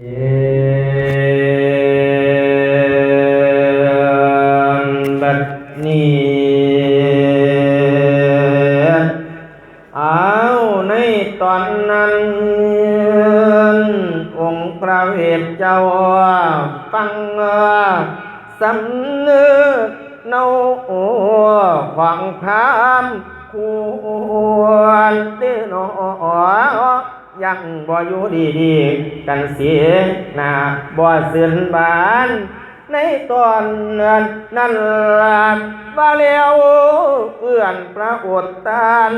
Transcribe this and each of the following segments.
เอนบัดนี้เอาในตอนนั้น องค์พระเวทเจ้าฟังสำนึกเนาขวางพรามควรเต้นอ ยังบ่อยู่ดีดีๆกันเสียนาบ่เสื่นบาน ในตอนนั้นนั่นล่ะว่าแล้วเพื่อนพระอดตาน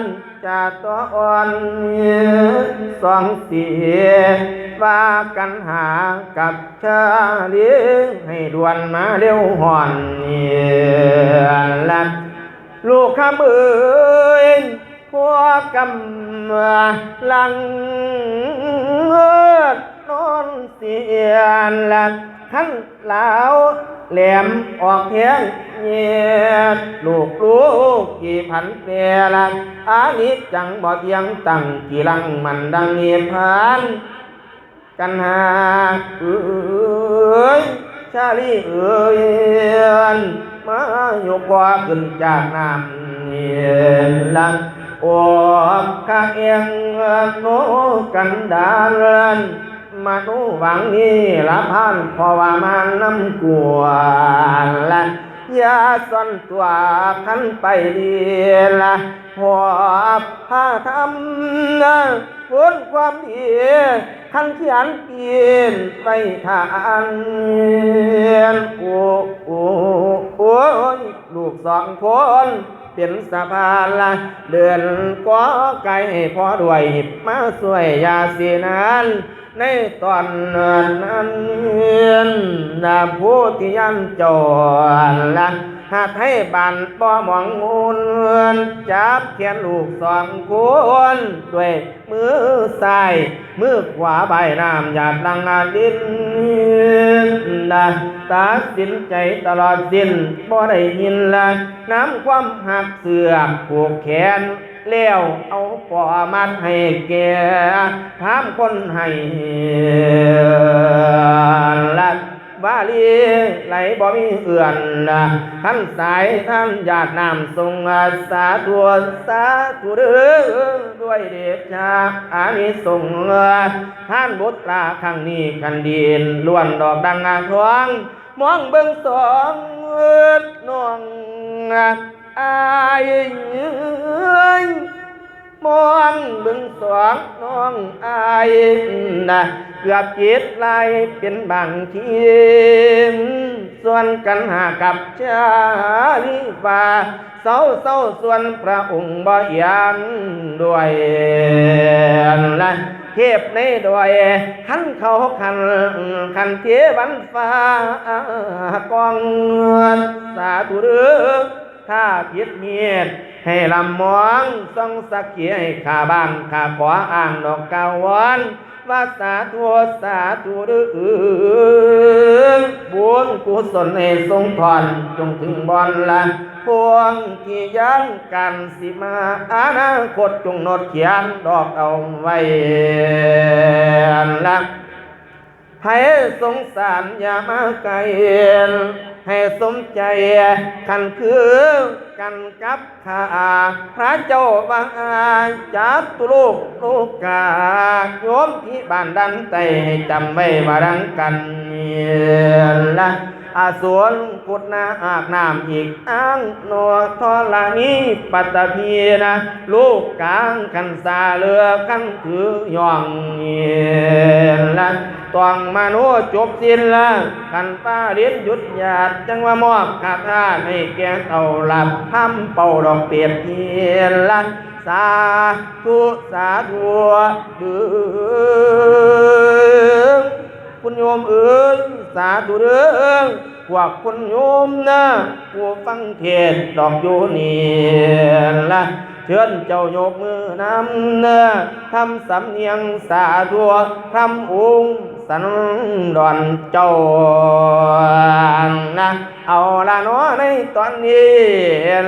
จะต่ออ่อนสองเสียว่ากันหากับชาลีให้ด่วนมาเร็วห่อนเนี่ยลัดลูกข้ามือ พวกกำลังเอิดนอนเสียนลักขันเหลาแหลมออกเทียงเงียดลูกลูกกี่พันเปียลักอานิจจังบ่เทียงตั้งกี่ลังมันดังเนียพันกันหาเอ้ยชาลีเอ้ยมาอยู่กว่าขึ้นจากน้ำเนียนลัง อ้กะเอียงโนกันดารนมาดูหวังนี้ละพันพราะว่ามันน้ำกวนละยาซ่อนตัวขันไปดีละหัวผ้าทำนะพ้นความดีขันเขียนเปลี่ยนไปทางโอ้โอ้โอ้ลูกสองคน เป็นสะพานละเดินก็ไกลพอด้วยมาสวยยาสีนั้นในตอนนั้นนาผู้ที่ยันจรละหากให้บันป้อมองมูลจับเขียนลูกสองคนด้วยมือซ้ายมือขวาใบน้ำหยาดดังอาดินนะ ตัดสินใจตลอดสิ้นบ่ได้ยินละน้ำความหักเสือผูกแขนแล้วเอาปอมัดให้แกถามคนให้ลัดวาลีไหลบ่มีเอื่อนนะขันสายท่านญาตินำทรงสาตัวสาธุเด้อด้วยเดชาอานิสงส์ท่านบุตราครั้งนี้กันดินล้วนดอกดังอาทวง มองเบิ่งสองน้องอายเอ้ยมองเบึงสองน้องอายนะเกือบจิตไหลเป็นบางทีส่วนกันหากับชาลิฟาเศร้าเศร้าส่วนพระองค์บ่ยังด้วยละ เทพในดอยขันเขาขันขันเทวันฟ้ากองสาธุเด้อถ้าผิดเมียให้ลำมองส่องสักเขียให้ข้าบานข้าขออ่างดอกกาวอนว่าสาธุสาธุเดือบุญกุศลให้ทรงทอนจงถึงบอนละ พวงที่ยันกันสิมาอนาคตจงนดเขียนดอกเอาไว้ละให้สงสารอย่ามาไกลให้สมใจขันคือกันกับข้าพระเจ้าบางอาจับตุลูกลูกกาโยมที่บ้านดันไตให้จำไว้ว่าดังกันละ อาสวนกุดนาอากน้ำอีกอ้างนวทอลานีปัตตพีนะ ลูกกลางกันสาเรือกันถือย่องเงียนละต้องมาโนจบสิ้นละกันป้าเรียนหยุดหยาดจังว่ามอบคาถาให้แก่เต่าหลับทำเป่าดอกเปียบเทียนละสาธุสาธุเดือ คุณโยมเอ๋ยสาธุเด้อพวกคุณโยมนะผู้ฟังเทศดอกโยนี่ละเชิญเจ้ายกมือนำเนะทำสำเนียงสาธุทำองค์สันดอนเจ้านะเอาละเนาะในตอนนี้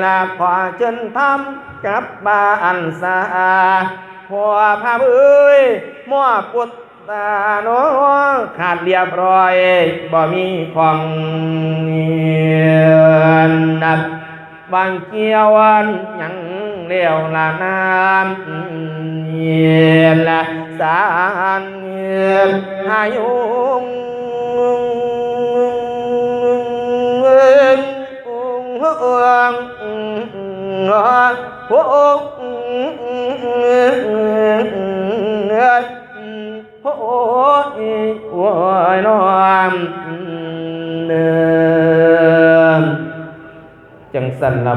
ละขอเชิญทำกับบ้านสาพ่อพาเอ้ยมั่วปุต ตาโนขาดเรียบร้อยบ่มีของเนียนนักบางเกี่ยวันยังเลี้ยวละน้ำเย็นละสารเย็นหายุงเอิงเอิงเอิงโอ้โยน้อมเดิมจังสันละ